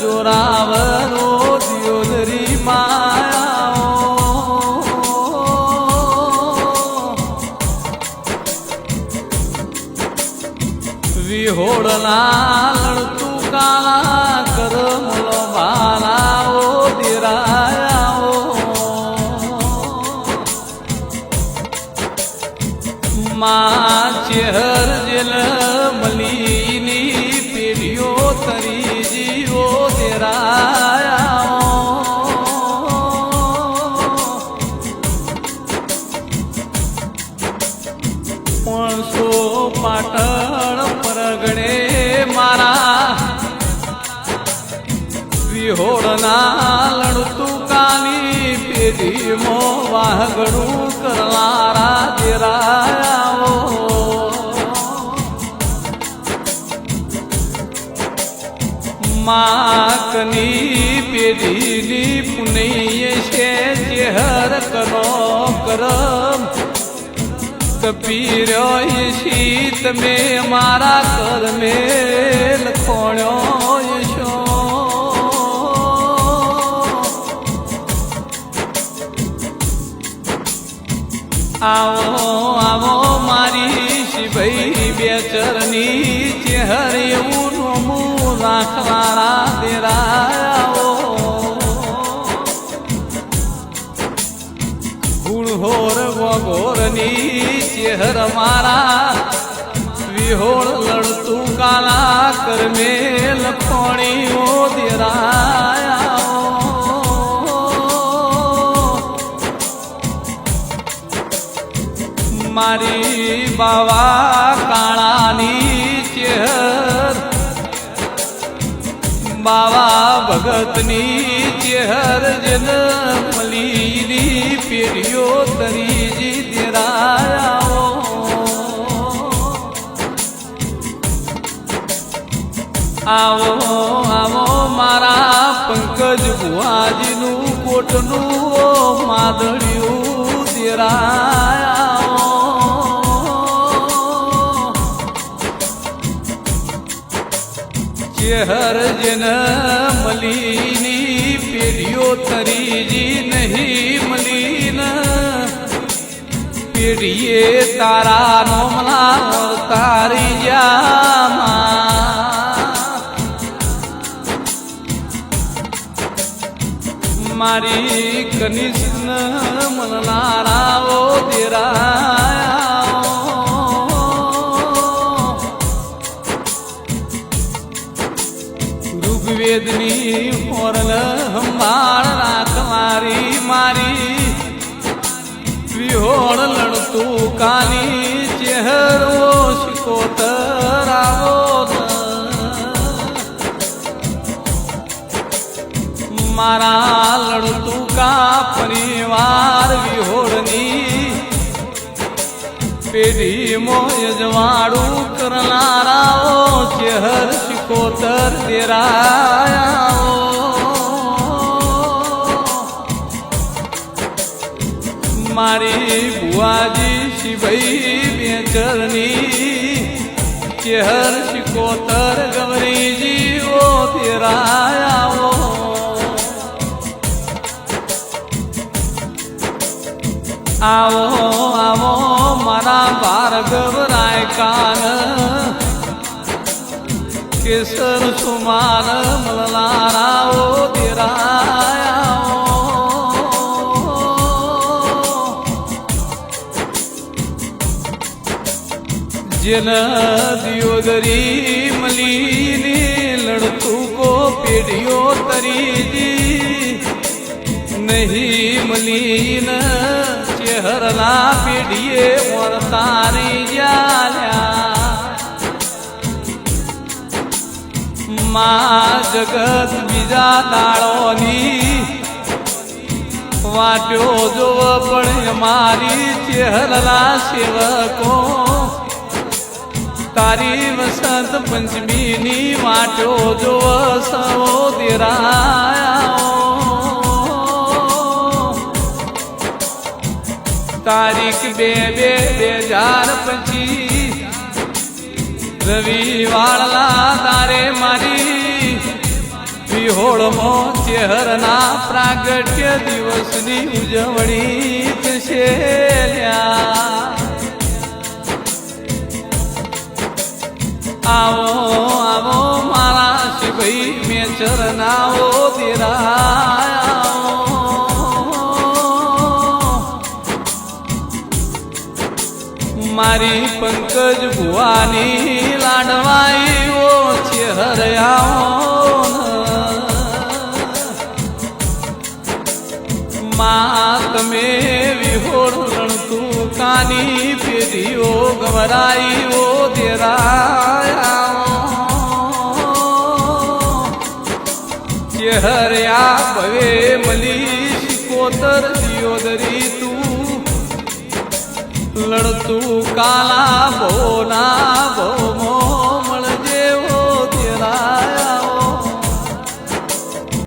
જોરાવરો દિયોદરી માયા વિહોળના લડતું કાળા કરમલો મારાઓ દિરાયાઓ. માં ચેહર વિહોળના લડતું કાની પેઢીમો વાહગણું કરનારા દેરાયાઓ માકની પેઢીની પુનૈય છે ચેહર કરો કરમ. કપીર્યો શીત મેં મારા કરમે લખોણ્યો આવો આવો મારી શિભાઈ બે ચરની ચેહર એવું નોમું રાખવાના દેરાયાઓ ગુણહોર વગોરની ચહેર મારા વિહોળ લડતું કાલા કરમેલ લખોણીઓ બાવા કાળાની ચેહર. બાવા ભગતની ચેહર જન મલીની પેઢીઓ તરીજી દેરાયાઓ આવો આવો મારા પંકજ બુઆજીનું કોટનું માદળિયું દેરાયાઓ ચેહર હરજન મલીની પેઢીઓ તરીજી નહીં મલીન. પેઢીએ તારા નોમલા તારી જામા. મારી કનિષ્ન મનનારાઓ દેરાયા ઋગ્વેદની ઓરલ સંભાળ રાખ મારી વિહોળ લડતું કાલી ચહેરો શિકોતર આવો મારા લડતું કા પરિવાર વિહોળની પેઢી મોયજવાડું કરનારાઓ ચેહર શિકોતર દેરાયાઓ મારી બુઆજી શિભાઈ બેચરની ચેહર શિકોતર ગમરીજી ઓ તેરાયા આવો આવો મારા ભાર્ગવ રાય કાન કેસર સુમાન મલનારાઓ દેરાયાઓ જેન દિયોદરી મલીની લડતું કો પેઢીઓ તરીજી નહીં મલીન ચેહરના પેઢીએ વર્તારી માં જગત બીજા દાળોની વાટ્યો જોવ પણ અમારી ચેહરના સેવકો. તારી વસંત પંચમીની વાટ્યો જોવ સવો દેરાયા. તારીખ બે બે બે હજાર પચીસ. રવિવાળલા તારે મારી વિહોળમાં ચહેરના પ્રાગટ્ય દિવસની ઉજવણી થશે. આવો આવો મારા શિભાઈ મેં ચરનાઓ તેરા મારી પંકજ ભુવાની માં તમે વિહોળ રણતું કાની પેઢીઓ ગવરાઈઓ દેરાયા ચેહર્યા ભવે મલી કોતર દિયોદરી તું. લડતું કાલા ભોના ભોમો